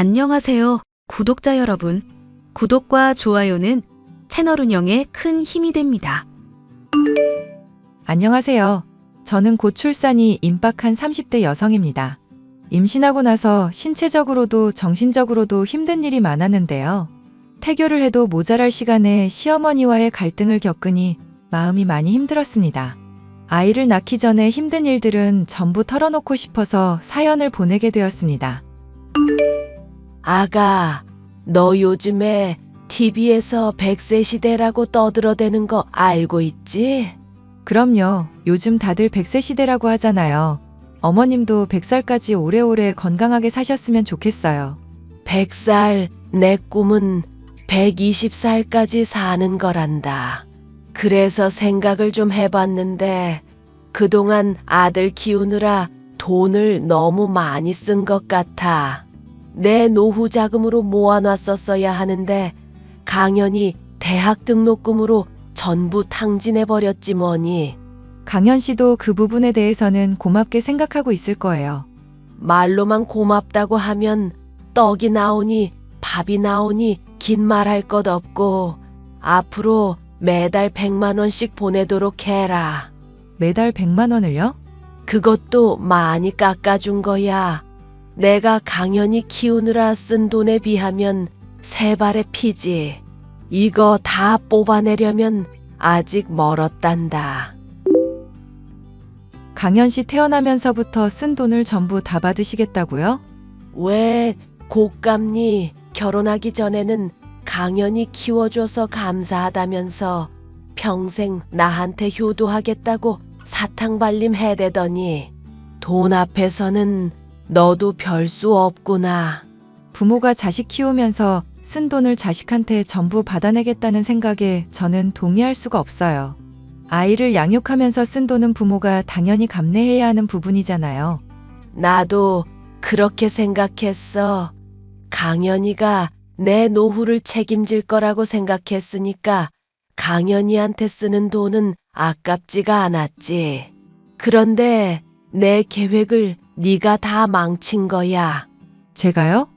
안녕하세요, 구독자 여러분. 구독과 좋아요는 채널 운영에 큰 힘이 됩니다. 안녕하세요. 저는 곧 출산이 임박한 30대 여성입니다. 임신하고 나서 신체적으로도 정신적으로도 힘든 일이 많았는데요. 태교를 해도 모자랄 시간에 시어머니와의 갈등을 겪으니 마음이 많이 힘들었습니다. 아이를 낳기 전에 힘든 일들은 전부 털어놓고 싶어서 사연을 보내게 되었습니다. 아가, 너 요즘에 TV에서 100세 시대라고 떠들어대는 거 알고 있지? 그럼요. 요즘 다들 100세 시대라고 하잖아요. 어머님도 100살까지 오래오래 건강하게 사셨으면 좋겠어요. 100살, 내 꿈은 120살까지 사는 거란다. 그래서 생각을 좀 해봤는데, 그동안 아들 키우느라 돈을 너무 많이 쓴 것 같아. 내 노후 자금으로 모아놨었어야 하는데, 강연히 대학 등록금으로 전부 탕진해버렸지 뭐니. 강현 씨도 그 부분에 대해서는 고맙게 생각하고 있을 거예요. 말로만 고맙다고 하면 떡이 나오니 밥이 나오니 긴 말 할 것 없고 앞으로 매달 100만 원씩 보내도록 해라. 매달 100만 원을요? 그것도 많이 깎아준 거야. 내가 강연히 키우느라 쓴 돈에 비하면 세 발의 피지. 이거 다 뽑아내려면 아직 멀었단다. 강현 씨 태어나면서부터 쓴 돈을 전부 다 받으시겠다고요? 왜 곶감니 결혼하기 전에는 강연히 키워줘서 감사하다면서 평생 나한테 효도하겠다고 사탕 발림 해대더니 돈 앞에서는 너도 별 수 없구나. 부모가 자식 키우면서 쓴 돈을 자식한테 전부 받아내겠다는 생각에 저는 동의할 수가 없어요. 아이를 양육하면서 쓴 돈은 부모가 당연히 감내해야 하는 부분이잖아요. 나도 그렇게 생각했어. 강연이가 내 노후를 책임질 거라고 생각했으니까 강연이한테 쓰는 돈은 아깝지가 않았지. 그런데 내 계획을 네가 다 망친 거야. 제가요?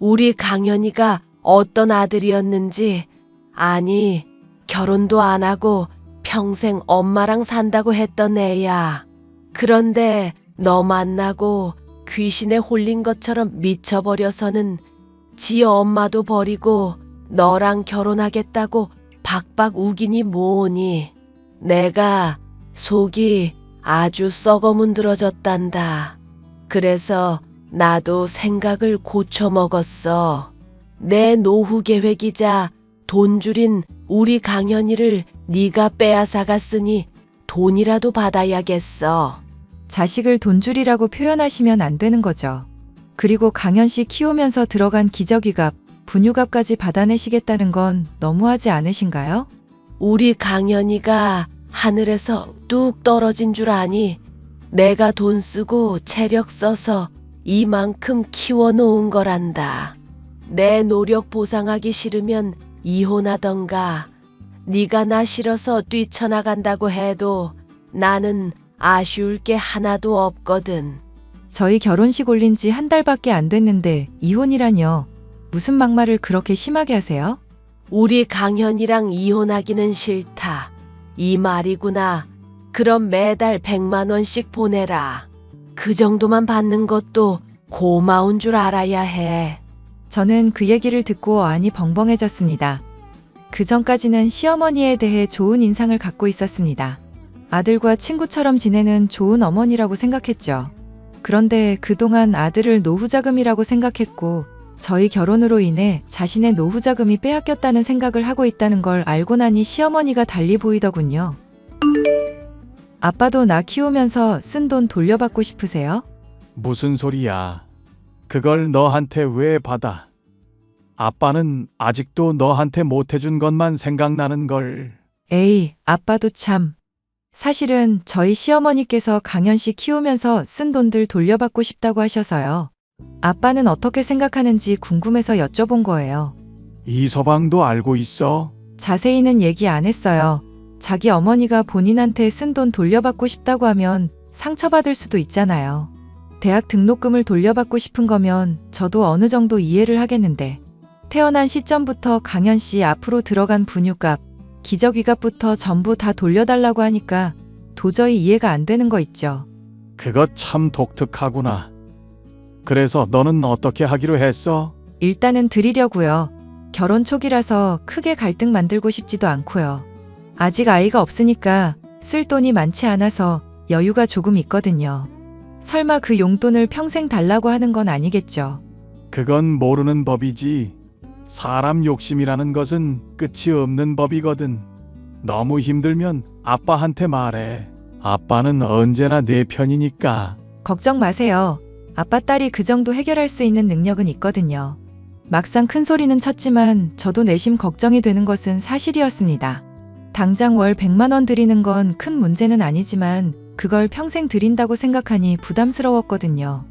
우리 강연이가 어떤 아들이었는지, 아니, 결혼도 안 하고 평생 엄마랑 산다고 했던 애야. 그런데 너 만나고 귀신에 홀린 것처럼 미쳐버려서는 지 엄마도 버리고 너랑 결혼하겠다고 박박 우기니 뭐니. 내가 속이 아주 썩어 문드러졌단다. 그래서 나도 생각을 고쳐 먹었어. 내 노후 계획이자 돈 줄인 우리 강연이를 네가 빼앗아 갔으니 돈이라도 받아야겠어. 자식을 돈줄이라고 표현하시면 안 되는 거죠. 그리고 강현 씨 키우면서 들어간 기저귀값, 분유값까지 받아내시겠다는 건 너무하지 않으신가요? 우리 강연이가 하늘에서 뚝 떨어진 줄 아니? 내가 돈 쓰고 체력 써서 이만큼 키워놓은 거란다. 내 노력 보상하기 싫으면 이혼하던가. 네가 나 싫어서 뛰쳐나간다고 해도 나는 아쉬울 게 하나도 없거든. 저희 결혼식 올린 지 한 달밖에 안 됐는데 이혼이라뇨. 무슨 막말을 그렇게 심하게 하세요? 우리 강현이랑 이혼하기는 싫다. 이 말이구나. 그럼 매달 100만 원씩 보내라. 그 정도만 받는 것도 고마운 줄 알아야 해. 저는 그 얘기를 듣고 안이 벙벙해졌습니다. 그 전까지는 시어머니에 대해 좋은 인상을 갖고 있었습니다. 아들과 친구처럼 지내는 좋은 어머니라고 생각했죠. 그런데 그동안 아들을 노후자금이라고 생각했고, 저희 결혼으로 인해 자신의 노후자금이 빼앗겼다는 생각을 하고 있다는 걸 알고 나니 시어머니가 달리 보이더군요. 아빠도 나 키우면서 쓴 돈 돌려받고 싶으세요? 무슨 소리야? 그걸 너한테 왜 받아? 아빠는 아직도 너한테 못해준 것만 생각나는 걸. 에이, 아빠도 참. 사실은 저희 시어머니께서 강현 씨 키우면서 쓴 돈들 돌려받고 싶다고 하셔서요. 아빠는 어떻게 생각하는지 궁금해서 여쭤본 거예요. 이 서방도 알고 있어? 자세히는 얘기 안 했어요. 자기 어머니가 본인한테 쓴 돈 돌려받고 싶다고 하면 상처받을 수도 있잖아요. 대학 등록금을 돌려받고 싶은 거면 저도 어느 정도 이해를 하겠는데 태어난 시점부터 강현 씨 앞으로 들어간 분유값, 기저귀값부터 전부 다 돌려달라고 하니까 도저히 이해가 안 되는 거 있죠. 그거 참 독특하구나. 그래서 너는 어떻게 하기로 했어? 일단은 드리려고요. 결혼 초기라서 크게 갈등 만들고 싶지도 않고요. 아직 아이가 없으니까 쓸 돈이 많지 않아서 여유가 조금 있거든요. 설마 그 용돈을 평생 달라고 하는 건 아니겠죠. 그건 모르는 법이지. 사람 욕심이라는 것은 끝이 없는 법이거든. 너무 힘들면 아빠한테 말해. 아빠는 언제나 내 편이니까. 걱정 마세요. 아빠 딸이 그 정도 해결할 수 있는 능력은 있거든요. 막상 큰 소리는 쳤지만 저도 내심 걱정이 되는 것은 사실이었습니다. 당장 월 100만 원 드리는 건 큰 문제는 아니지만 그걸 평생 드린다고 생각하니 부담스러웠거든요.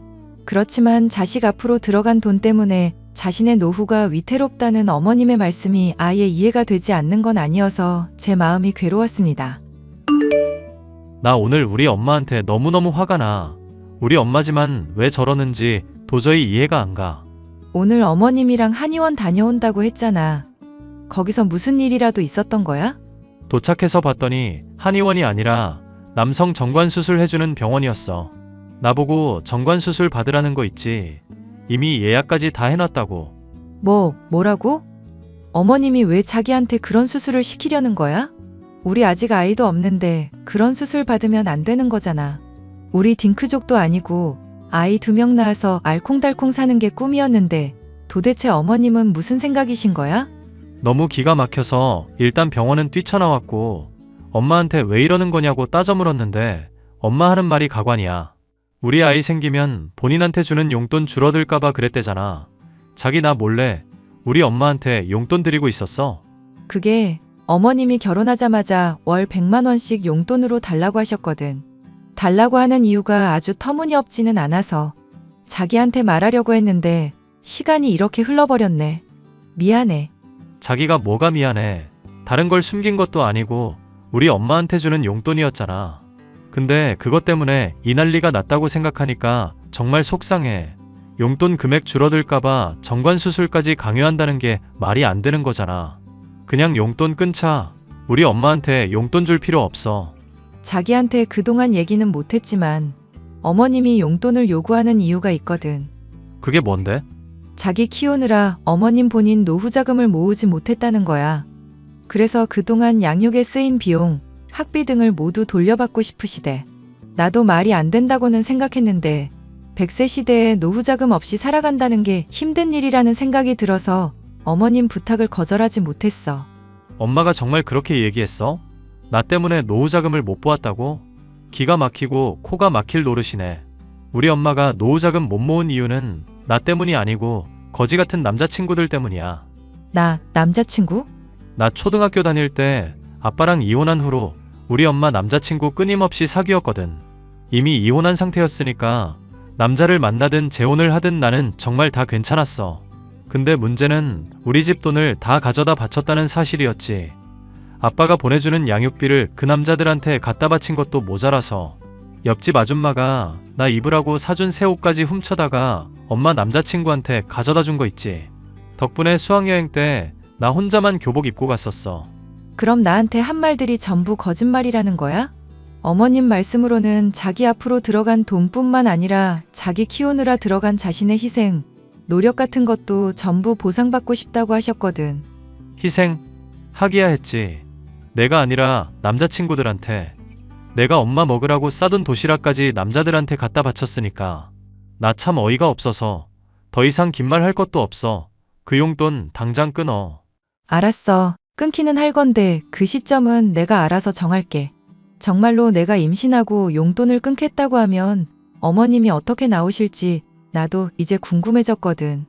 그렇지만 자식 앞으로 들어간 돈 때문에 자신의 노후가 위태롭다는 어머님의 말씀이 아예 이해가 되지 않는 건 아니어서 제 마음이 괴로웠습니다. 나 오늘 우리 엄마한테 너무너무 화가 나. 우리 엄마지만 왜 저러는지 도저히 이해가 안 가. 오늘 어머님이랑 한의원 다녀온다고 했잖아. 거기서 무슨 일이라도 있었던 거야? 도착해서 봤더니 한의원이 아니라 남성 정관 수술 해주는 병원이었어. 나보고 정관 수술 받으라는 거 있지. 이미 예약까지 다 해놨다고. 뭐, 뭐라고? 어머님이 왜 자기한테 그런 수술을 시키려는 거야? 우리 아직 아이도 없는데 그런 수술 받으면 안 되는 거잖아. 우리 딩크족도 아니고 아이 두 명 낳아서 알콩달콩 사는 게 꿈이었는데 도대체 어머님은 무슨 생각이신 거야? 너무 기가 막혀서 일단 병원은 뛰쳐나왔고 엄마한테 왜 이러는 거냐고 따져 물었는데 엄마 하는 말이 가관이야. 우리 아이 생기면 본인한테 주는 용돈 줄어들까봐 그랬대잖아. 자기 나 몰래 우리 엄마한테 용돈 드리고 있었어. 그게 어머님이 결혼하자마자 월 100만 원씩 용돈으로 달라고 하셨거든. 달라고 하는 이유가 아주 터무니없지는 않아서 자기한테 말하려고 했는데 시간이 이렇게 흘러버렸네. 미안해. 자기가 뭐가 미안해. 다른 걸 숨긴 것도 아니고 우리 엄마한테 주는 용돈이었잖아. 근데 그것 때문에 이 난리가 났다고 생각하니까 정말 속상해. 용돈 금액 줄어들까봐 정관 수술까지 강요한다는 게 말이 안 되는 거잖아. 그냥 용돈 끊자. 우리 엄마한테 용돈 줄 필요 없어. 자기한테 그동안 얘기는 못했지만 어머님이 용돈을 요구하는 이유가 있거든. 그게 뭔데? 자기 키우느라 어머님 본인 노후 자금을 모으지 못했다는 거야. 그래서 그동안 양육에 쓰인 비용, 학비 등을 모두 돌려받고 싶으시대. 나도 말이 안 된다고는 생각했는데 100세 시대에 노후 자금 없이 살아간다는 게 힘든 일이라는 생각이 들어서 어머님 부탁을 거절하지 못했어. 엄마가 정말 그렇게 얘기했어? 나 때문에 노후 자금을 못 보았다고? 기가 막히고 코가 막힐 노릇이네. 우리 엄마가 노후 자금 못 모은 이유는 나 때문이 아니고 거지 같은 남자친구들 때문이야. 나 남자친구? 나 초등학교 다닐 때 아빠랑 이혼한 후로 우리 엄마 남자친구 끊임없이 사귀었거든. 이미 이혼한 상태였으니까 남자를 만나든 재혼을 하든 나는 정말 다 괜찮았어. 근데 문제는 우리 집 돈을 다 가져다 바쳤다는 사실이었지. 아빠가 보내주는 양육비를 그 남자들한테 갖다 바친 것도 모자라서 옆집 아줌마가 나 입으라고 사준 새 옷까지 훔쳐다가 엄마 남자친구한테 가져다 준 거 있지. 덕분에 수학여행 때 나 혼자만 교복 입고 갔었어. 그럼 나한테 한 말들이 전부 거짓말이라는 거야? 어머님 말씀으로는 자기 앞으로 들어간 돈뿐만 아니라 자기 키우느라 들어간 자신의 희생, 노력 같은 것도 전부 보상받고 싶다고 하셨거든. 희생 하기야 했지. 내가 아니라 남자친구들한테 내가 엄마 먹으라고 싸둔 도시락까지 남자들한테 갖다 바쳤으니까 나 참 어이가 없어서 더 이상 긴 말 할 것도 없어. 그 용돈 당장 끊어. 알았어. 끊기는 할 건데 그 시점은 내가 알아서 정할게. 정말로 내가 임신하고 용돈을 끊겠다고 하면 어머님이 어떻게 나오실지 나도 이제 궁금해졌거든.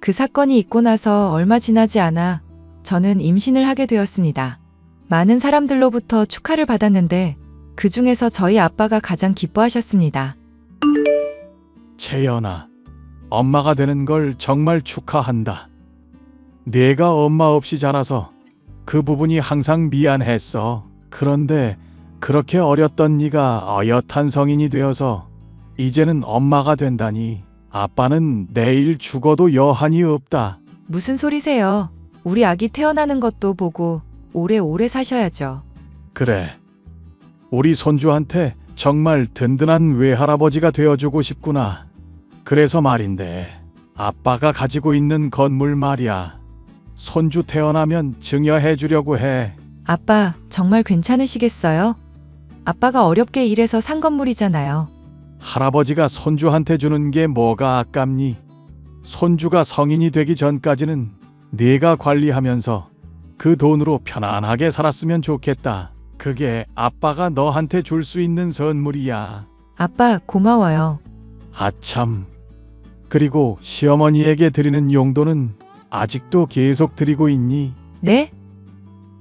그 사건이 있고 나서 얼마 지나지 않아 저는 임신을 하게 되었습니다. 많은 사람들로부터 축하를 받았는데 그 중에서 저희 아빠가 가장 기뻐하셨습니다. 채연아, 엄마가 되는 걸 정말 축하한다. 내가 엄마 없이 자라서 그 부분이 항상 미안했어. 그런데 그렇게 어렸던 네가 어엿한 성인이 되어서 이제는 엄마가 된다니 아빠는 내일 죽어도 여한이 없다. 무슨 소리세요? 우리 아기 태어나는 것도 보고 오래오래 사셔야죠. 그래. 우리 손주한테 정말 든든한 외할아버지가 되어주고 싶구나. 그래서 말인데, 아빠가 가지고 있는 건물 말이야. 손주 태어나면 증여해 주려고 해. 아빠, 정말 괜찮으시겠어요? 아빠가 어렵게 일해서 산 건물이잖아요. 할아버지가 손주한테 주는 게 뭐가 아깝니? 손주가 성인이 되기 전까지는 네가 관리하면서 그 돈으로 편안하게 살았으면 좋겠다. 그게 아빠가 너한테 줄 수 있는 선물이야. 아빠, 고마워요. 아참. 그리고 시어머니에게 드리는 용돈은 아직도 계속 드리고 있니? 네?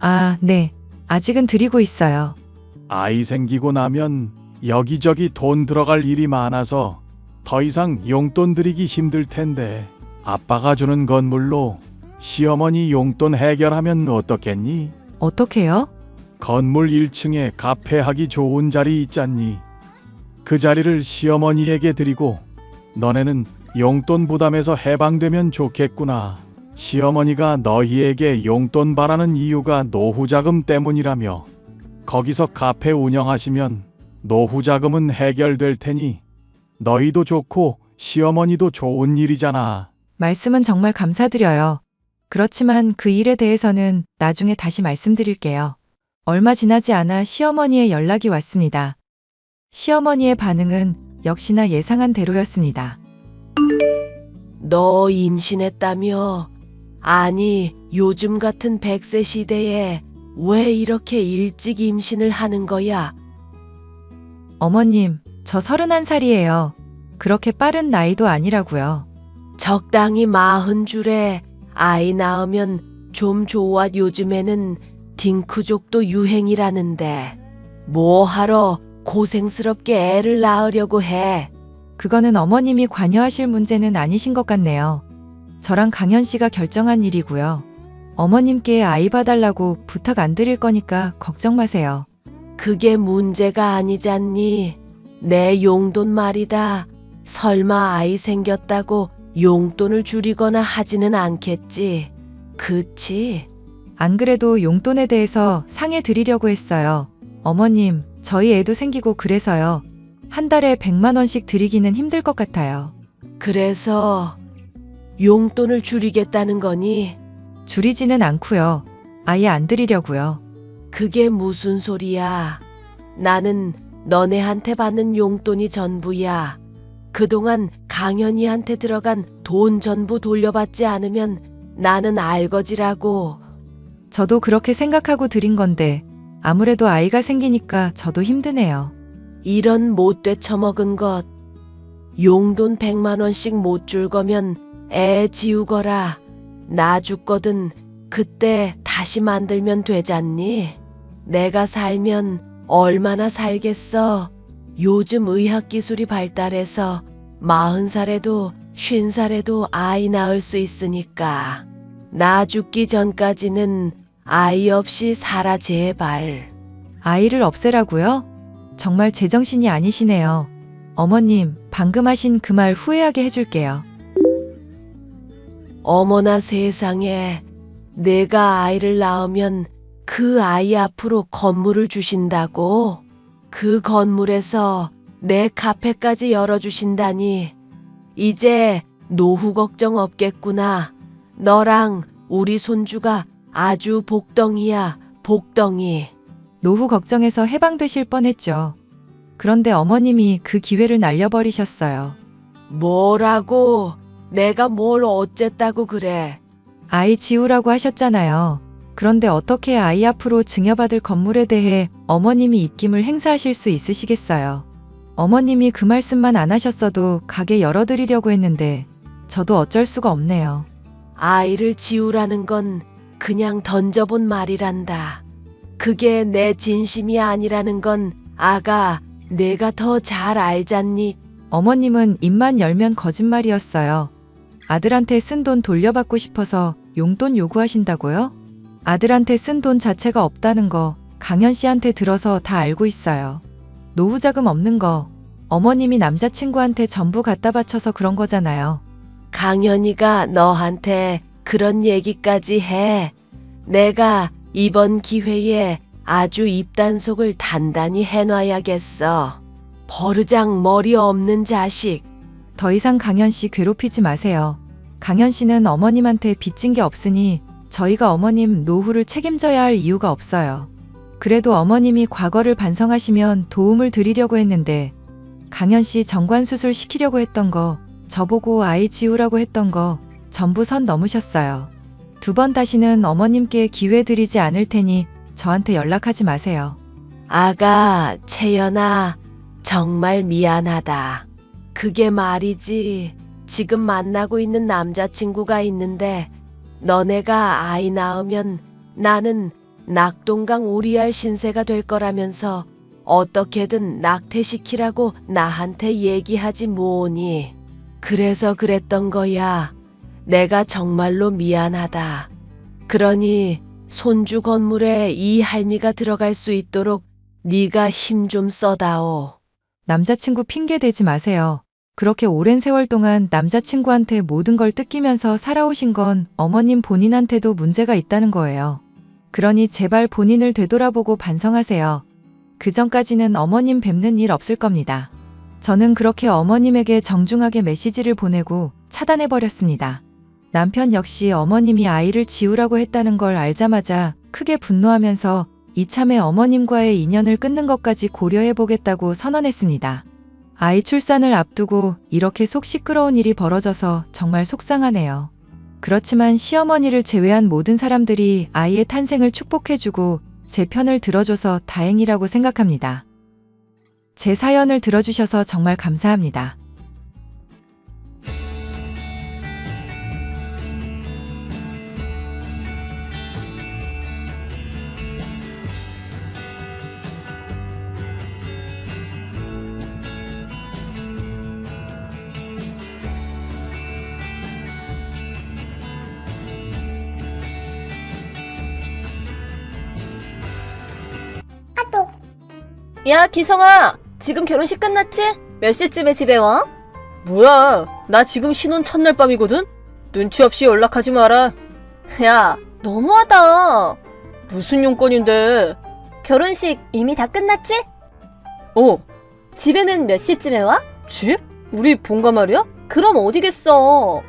아, 네. 아직은 드리고 있어요. 아이 생기고 나면 여기저기 돈 들어갈 일이 많아서 더 이상 용돈 드리기 힘들 텐데 아빠가 주는 건물로 시어머니 용돈 해결하면 어떻겠니? 어떻게요? 건물 1층에 카페하기 좋은 자리 있잖니. 그 자리를 시어머니에게 드리고 너네는 용돈 부담에서 해방되면 좋겠구나. 시어머니가 너희에게 용돈 바라는 이유가 노후 자금 때문이라며 거기서 카페 운영하시면 노후 자금은 해결될 테니 너희도 좋고 시어머니도 좋은 일이잖아. 말씀은 정말 감사드려요. 그렇지만 그 일에 대해서는 나중에 다시 말씀드릴게요. 얼마 지나지 않아 시어머니의 연락이 왔습니다. 시어머니의 반응은 역시나 예상한 대로였습니다. 너 임신했다며? 아니, 요즘 같은 100세 시대에 왜 이렇게 일찍 임신을 하는 거야? 어머님, 저 31살이에요. 그렇게 빠른 나이도 아니라고요. 적당히 마흔 줄에 아이 낳으면 좀 좋아 요즘에는 딩크족도 유행이라는데 뭐하러 고생스럽게 애를 낳으려고 해. 그거는 어머님이 관여하실 문제는 아니신 것 같네요. 저랑 강현 씨가 결정한 일이고요. 어머님께 아이 봐달라고 부탁 안 드릴 거니까 걱정 마세요. 그게 문제가 아니잖니. 내 용돈 말이다. 설마 아이 생겼다고 용돈을 줄이거나 하지는 않겠지. 그치? 안 그래도 용돈에 대해서 상해 드리려고 했어요. 어머님, 저희 애도 생기고 그래서요. 한 달에 100만 원씩 드리기는 힘들 것 같아요. 그래서 용돈을 줄이겠다는 거니? 줄이지는 않고요. 아예 안 드리려고요. 그게 무슨 소리야? 나는 너네한테 받는 용돈이 전부야. 그동안 강현이한테 들어간 돈 전부 돌려받지 않으면 나는 알거지라고. 저도 그렇게 생각하고 드린 건데 아무래도 아이가 생기니까 저도 힘드네요. 이런 못돼 처먹은 것. 용돈 100만 원씩 못 줄 거면 애 지우거라. 나 죽거든 그때 다시 만들면 되잖니? 내가 살면 얼마나 살겠어? 요즘 의학 기술이 발달해서 마흔 살에도 쉰 살에도 아이 낳을 수 있으니까. 나 죽기 전까지는 아이 없이 살아 제발. 아이를 없애라고요? 정말 제정신이 아니시네요. 어머님, 방금 하신 그 말 후회하게 해줄게요. 어머나 세상에 내가 아이를 낳으면 그 아이 앞으로 건물을 주신다고? 그 건물에서 내 카페까지 열어주신다니. 이제 노후 걱정 없겠구나. 너랑 우리 손주가 아주 복덩이야, 복덩이. 노후 걱정에서 해방되실 뻔했죠. 그런데 어머님이 그 기회를 날려버리셨어요. 뭐라고? 내가 뭘 어쨌다고 그래? 아이 지우라고 하셨잖아요. 그런데 어떻게 아이 앞으로 증여받을 건물에 대해 어머님이 입김을 행사하실 수 있으시겠어요? 어머님이 그 말씀만 안 하셨어도 가게 열어드리려고 했는데 저도 어쩔 수가 없네요. 아이를 지우라는 건 그냥 던져본 말이란다. 그게 내 진심이 아니라는 건 아가 내가 더 잘 알잖니. 어머님은 입만 열면 거짓말이었어요. 아들한테 쓴 돈 돌려받고 싶어서 용돈 요구하신다고요? 아들한테 쓴 돈 자체가 없다는 거 강현 씨한테 들어서 다 알고 있어요. 노후 자금 없는 거 어머님이 남자친구한테 전부 갖다 바쳐서 그런 거잖아요. 강현이가 너한테 그런 얘기까지 해. 내가 이번 기회에 아주 입단속을 단단히 해놔야겠어. 버르장 머리 없는 자식. 더 이상 강현 씨 괴롭히지 마세요. 강현 씨는 어머님한테 빚진 게 없으니 저희가 어머님 노후를 책임져야 할 이유가 없어요. 그래도 어머님이 과거를 반성하시면 도움을 드리려고 했는데 강현 씨 정관 수술 시키려고 했던 거, 저보고 아이 지우라고 했던 거 전부 선 넘으셨어요. 두 번 다시는 어머님께 기회 드리지 않을 테니 저한테 연락하지 마세요. 아가, 채연아, 정말 미안하다. 그게 말이지. 지금 만나고 있는 남자친구가 있는데, 너네가 아이 낳으면 나는 낙동강 오리알 신세가 될 거라면서 어떻게든 낙태시키라고 나한테 얘기하지 뭐니. 그래서 그랬던 거야. 내가 정말로 미안하다. 그러니 손주 건물에 이 할미가 들어갈 수 있도록 네가 힘 좀 써다오. 남자친구 핑계 대지 마세요. 그렇게 오랜 세월 동안 남자친구한테 모든 걸 뜯기면서 살아오신 건 어머님 본인한테도 문제가 있다는 거예요. 그러니 제발 본인을 되돌아보고 반성하세요. 그 전까지는 어머님 뵙는 일 없을 겁니다. 저는 그렇게 어머님에게 정중하게 메시지를 보내고 차단해버렸습니다. 남편 역시 어머님이 아이를 지우라고 했다는 걸 알자마자 크게 분노하면서 이참에 어머님과의 인연을 끊는 것까지 고려해보겠다고 선언했습니다. 아이 출산을 앞두고 이렇게 속 시끄러운 일이 벌어져서 정말 속상하네요. 그렇지만 시어머니를 제외한 모든 사람들이 아이의 탄생을 축복해주고 제 편을 들어줘서 다행이라고 생각합니다. 제 사연을 들어주셔서 정말 감사합니다. 야, 기성아. 지금 결혼식 끝났지? 몇 시쯤에 집에 와? 뭐야, 나 지금 신혼 첫날 밤이거든? 눈치 없이 연락하지 마라. 야, 너무하다. 무슨 용건인데? 결혼식 이미 다 끝났지? 어. 집에는 몇 시쯤에 와? 집? 우리 본가 말이야? 그럼 어디겠어?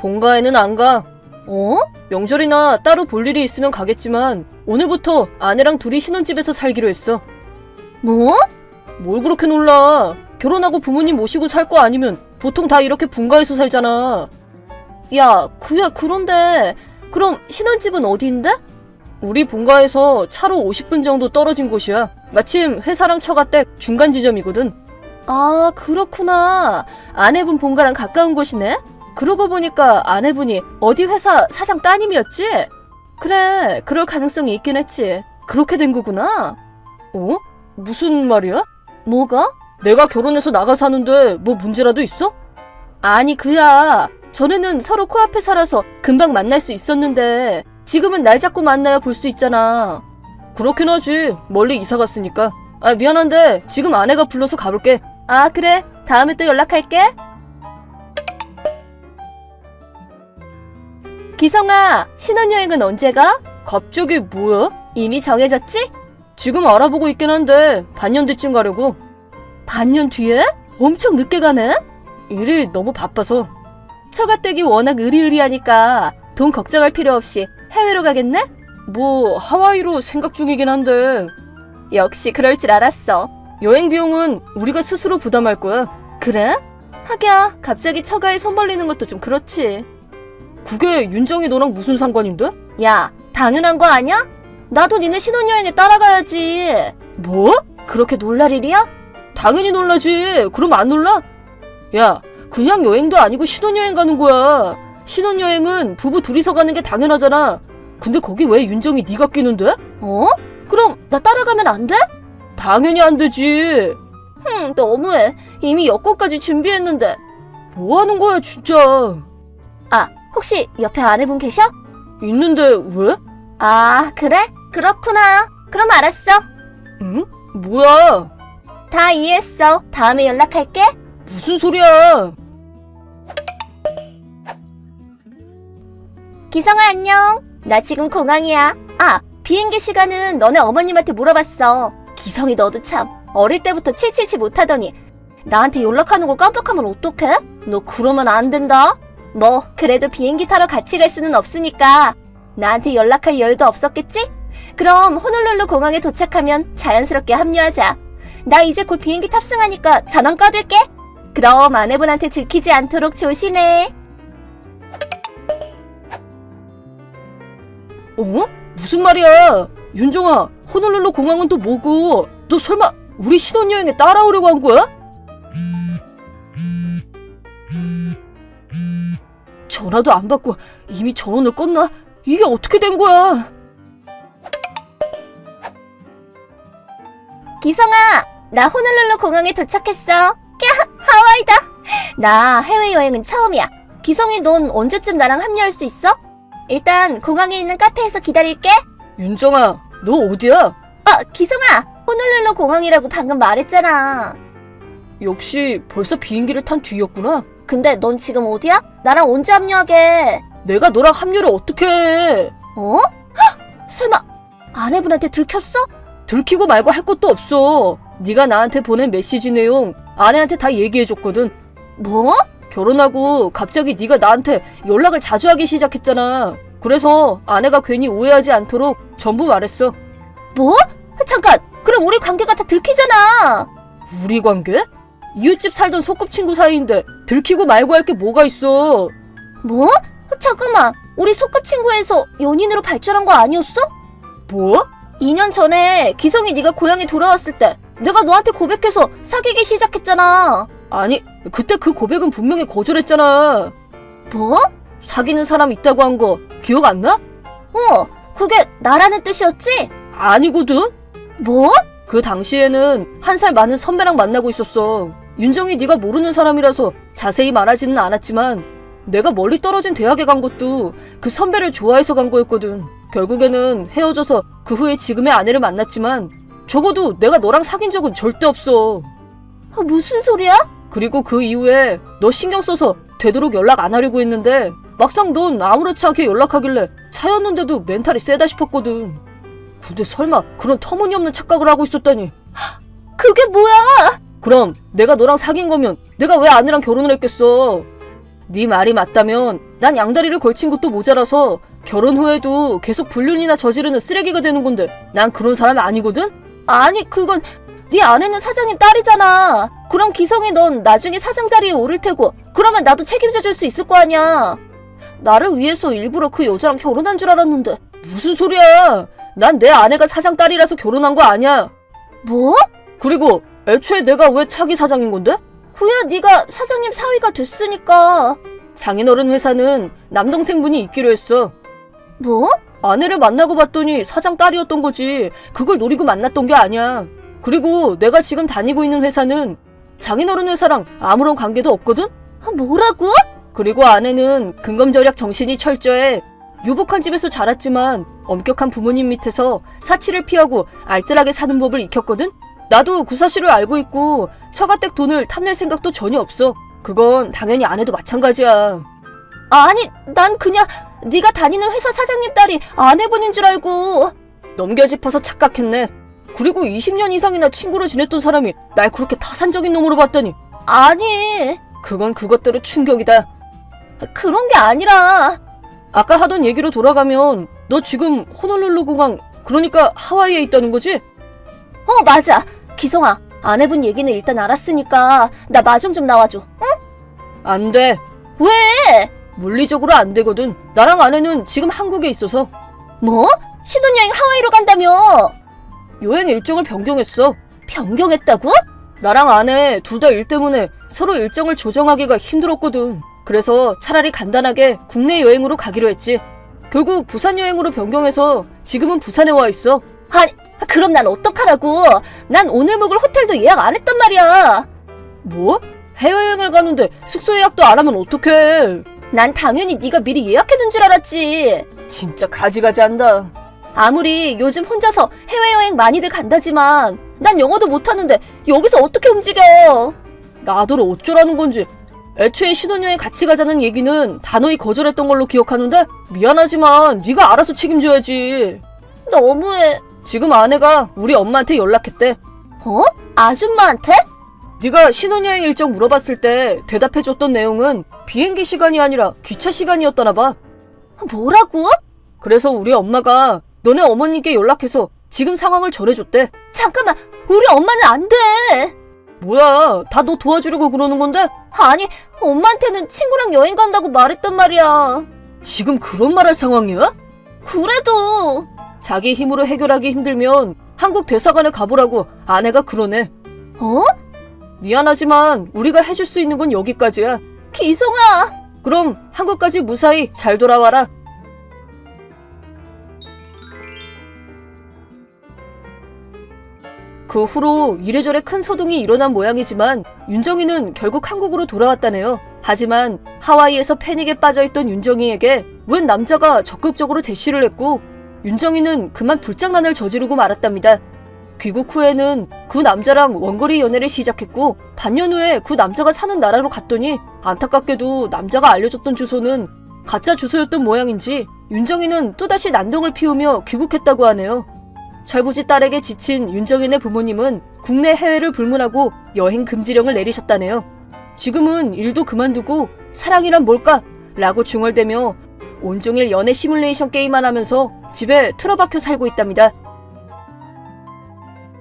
본가에는 안 가. 어? 명절이나 따로 볼 일이 있으면 가겠지만 오늘부터 아내랑 둘이 신혼집에서 살기로 했어. 뭐? 뭘 그렇게 놀라? 결혼하고 부모님 모시고 살 거 아니면 보통 다 이렇게 분가해서 살잖아. 야, 그야 그런데 그럼 신혼집은 어디인데? 우리 본가에서 차로 50분 정도 떨어진 곳이야. 마침 회사랑 처가 댁 중간 지점이거든. 아, 그렇구나. 아내분 본가랑 가까운 곳이네. 그러고 보니까 아내분이 어디 회사 사장 따님이었지? 그래, 그럴 가능성이 있긴 했지. 그렇게 된 거구나. 어? 무슨 말이야? 뭐가? 내가 결혼해서 나가 사는데 뭐 문제라도 있어? 아니 그야 전에는 서로 코앞에 살아서 금방 만날 수 있었는데 지금은 날 잡고 만나야 볼 수 있잖아 그렇긴 하지 멀리 이사 갔으니까 아 미안한데 지금 아내가 불러서 가볼게 아 그래 다음에 또 연락할게 기성아 신혼여행은 언제 가? 갑자기 뭐야? 이미 정해졌지? 지금 알아보고 있긴 한데 반년 뒤쯤 가려고. 반년 뒤에? 엄청 늦게 가네? 일이 너무 바빠서. 처가댁이 워낙 으리으리하니까 돈 걱정할 필요 없이 해외로 가겠네? 뭐 하와이로 생각 중이긴 한데. 역시 그럴 줄 알았어. 여행 비용은 우리가 스스로 부담할 거야. 그래? 하기야 갑자기 처가에 손 벌리는 것도 좀 그렇지. 그게 윤정이 너랑 무슨 상관인데? 야 당연한 거 아니야? 나도 니네 신혼여행에 따라가야지. 뭐? 그렇게 놀랄 일이야? 당연히 놀라지. 그럼 안 놀라? 야, 그냥 여행도 아니고 신혼여행 가는 거야. 신혼여행은 부부 둘이서 가는 게 당연하잖아. 근데 거기 왜 윤정이 네가 끼는데? 어? 그럼 나 따라가면 안 돼? 당연히 안 되지. 흠, 너무해. 이미 여권까지 준비했는데. 뭐 하는 거야, 진짜. 아, 혹시 옆에 아내분 계셔? 있는데 왜? 아, 그래? 그렇구나. 그럼 알았어. 응? 뭐야? 다 이해했어. 다음에 연락할게. 무슨 소리야? 기성아 안녕. 나 지금 공항이야. 아, 비행기 시간은 너네 어머님한테 물어봤어. 기성이 너도 참 어릴 때부터 칠칠치 못하더니 나한테 연락하는 걸 깜빡하면 어떡해? 너 그러면 안 된다. 뭐 그래도 비행기 타러 같이 갈 수는 없으니까 나한테 연락할 여유도 없었겠지? 그럼 호놀룰루 공항에 도착하면 자연스럽게 합류하자. 나 이제 곧 비행기 탑승하니까 전원 꺼둘게. 그럼 아내분한테 들키지 않도록 조심해. 어? 무슨 말이야? 윤종아, 호놀룰루 공항은 또 뭐고? 너 설마 우리 신혼여행에 따라오려고 한 거야? 전화도 안 받고 이미 전원을 껐나? 이게 어떻게 된 거야? 기성아, 나 호놀룰루 공항에 도착했어. 야, 하와이다. 나 해외여행은 처음이야. 기성이 넌 언제쯤 나랑 합류할 수 있어? 일단 공항에 있는 카페에서 기다릴게. 윤정아, 너 어디야? 어, 기성아, 호놀룰루 공항이라고 방금 말했잖아. 역시 벌써 비행기를 탄 뒤였구나. 근데 넌 지금 어디야? 나랑 언제 합류하게? 내가 너랑 합류를 어떻게 해? 어? 헉, 설마 아내분한테 들켰어? 들키고 말고 할 것도 없어. 네가 나한테 보낸 메시지 내용 아내한테 다 얘기해줬거든. 뭐? 결혼하고 갑자기 네가 나한테 연락을 자주 하기 시작했잖아. 그래서 아내가 괜히 오해하지 않도록 전부 말했어. 뭐? 잠깐, 그럼 우리 관계가 다 들키잖아. 우리 관계? 이웃집 살던 소꿉친구 사이인데 들키고 말고 할 게 뭐가 있어? 뭐? 잠깐만, 우리 소꿉친구에서 연인으로 발전한 거 아니었어? 뭐? 2년 전에 기성이 네가 고향에 돌아왔을 때 내가 너한테 고백해서 사귀기 시작했잖아. 아니, 그때 그 고백은 분명히 거절했잖아. 뭐? 사귀는 사람 있다고 한 거 기억 안 나? 어, 그게 나라는 뜻이었지? 아니거든? 뭐? 그 당시에는 한 살 많은 선배랑 만나고 있었어. 윤정이 네가 모르는 사람이라서 자세히 말하지는 않았지만 내가 멀리 떨어진 대학에 간 것도 그 선배를 좋아해서 간 거였거든. 결국에는 헤어져서 그 후에 지금의 아내를 만났지만 적어도 내가 너랑 사귄 적은 절대 없어. 아, 무슨 소리야? 그리고 그 이후에 너 신경 써서 되도록 연락 안 하려고 했는데 막상 넌 아무렇지 않게 연락하길래 차였는데도 멘탈이 세다 싶었거든. 근데 설마 그런 터무니없는 착각을 하고 있었다니. 그게 뭐야? 그럼 내가 너랑 사귄 거면 내가 왜 아내랑 결혼을 했겠어? 네 말이 맞다면 난 양다리를 걸친 것도 모자라서 결혼 후에도 계속 불륜이나 저지르는 쓰레기가 되는 건데 난 그런 사람이 아니거든? 아니, 그건 네 아내는 사장님 딸이잖아. 그럼 기성이 넌 나중에 사장 자리에 오를 테고 그러면 나도 책임져 줄 수 있을 거 아니야. 나를 위해서 일부러 그 여자랑 결혼한 줄 알았는데 무슨 소리야? 난 내 아내가 사장 딸이라서 결혼한 거 아니야. 뭐? 그리고 애초에 내가 왜 차기 사장인 건데? 그야 네가 사장님 사위가 됐으니까. 장인어른 회사는 남동생분이 있기로 했어. 뭐? 아내를 만나고 봤더니 사장 딸이었던 거지. 그걸 노리고 만났던 게 아니야. 그리고 내가 지금 다니고 있는 회사는 장인어른 회사랑 아무런 관계도 없거든? 아, 뭐라고? 그리고 아내는 근검절약 정신이 철저해. 유복한 집에서 자랐지만 엄격한 부모님 밑에서 사치를 피하고 알뜰하게 사는 법을 익혔거든? 나도 그 사실을 알고 있고 처가댁 돈을 탐낼 생각도 전혀 없어. 그건 당연히 아내도 마찬가지야. 아니, 난 그냥 네가 다니는 회사 사장님 딸이 아내분인 줄 알고. 넘겨짚어서 착각했네. 그리고 20년 이상이나 친구로 지냈던 사람이 날 그렇게 타산적인 놈으로 봤다니. 아니, 그건 그것대로 충격이다. 그런 게 아니라. 아까 하던 얘기로 돌아가면 너 지금 호놀룰루 공항 그러니까 하와이에 있다는 거지? 어, 맞아. 기성아, 아내분 얘기는 일단 알았으니까 나 마중 좀 나와줘. 응? 안 돼. 왜? 물리적으로 안 되거든. 나랑 아내는 지금 한국에 있어서 뭐? 신혼여행 하와이로 간다며? 여행 일정을 변경했어. 변경했다고? 나랑 아내 둘 다 일 때문에 서로 일정을 조정하기가 힘들었거든. 그래서 차라리 간단하게 국내 여행으로 가기로 했지. 결국 부산 여행으로 변경해서 지금은 부산에 와 있어. 아니, 그럼 난 어떡하라고? 난 오늘 묵을 호텔도 예약 안 했단 말이야. 뭐? 해외여행을 가는데 숙소 예약도 안 하면 어떡해. 난 당연히 네가 미리 예약해둔 줄 알았지. 진짜 가지가지 한다. 아무리 요즘 혼자서 해외여행 많이들 간다지만 난 영어도 못하는데 여기서 어떻게 움직여? 나더러 어쩌라는 건지. 애초에 신혼여행 같이 가자는 얘기는 단호히 거절했던 걸로 기억하는데 미안하지만 네가 알아서 책임져야지. 너무해. 지금 아내가 우리 엄마한테 연락했대. 어? 아줌마한테? 네가 신혼여행 일정 물어봤을 때 대답해줬던 내용은 비행기 시간이 아니라 기차 시간이었다나 봐. 뭐라고? 그래서 우리 엄마가 너네 어머니께 연락해서 지금 상황을 전해줬대. 잠깐만, 우리 엄마는 안 돼. 뭐야, 다 너 도와주려고 그러는 건데? 아니, 엄마한테는 친구랑 여행 간다고 말했단 말이야. 지금 그런 말 할 상황이야? 그래도 자기 힘으로 해결하기 힘들면 한국 대사관에 가보라고 아내가 그러네. 어? 미안하지만 우리가 해줄 수 있는 건 여기까지야. 기성아! 그럼 한국까지 무사히 잘 돌아와라. 그 후로 이래저래 큰 소동이 일어난 모양이지만 윤정이는 결국 한국으로 돌아왔다네요. 하지만 하와이에서 패닉에 빠져있던 윤정이에게 웬 남자가 적극적으로 대시를 했고 윤정이는 그만 불장난을 저지르고 말았답니다. 귀국 후에는 그 남자랑 원거리 연애를 시작했고 반년 후에 그 남자가 사는 나라로 갔더니 안타깝게도 남자가 알려줬던 주소는 가짜 주소였던 모양인지 윤정이는 또다시 난동을 피우며 귀국했다고 하네요. 철부지 딸에게 지친 윤정인의 부모님은 국내 해외를 불문하고 여행 금지령을 내리셨다네요. 지금은 일도 그만두고 사랑이란 뭘까? 라고 중얼대며 온종일 연애 시뮬레이션 게임만 하면서 집에 틀어박혀 살고 있답니다.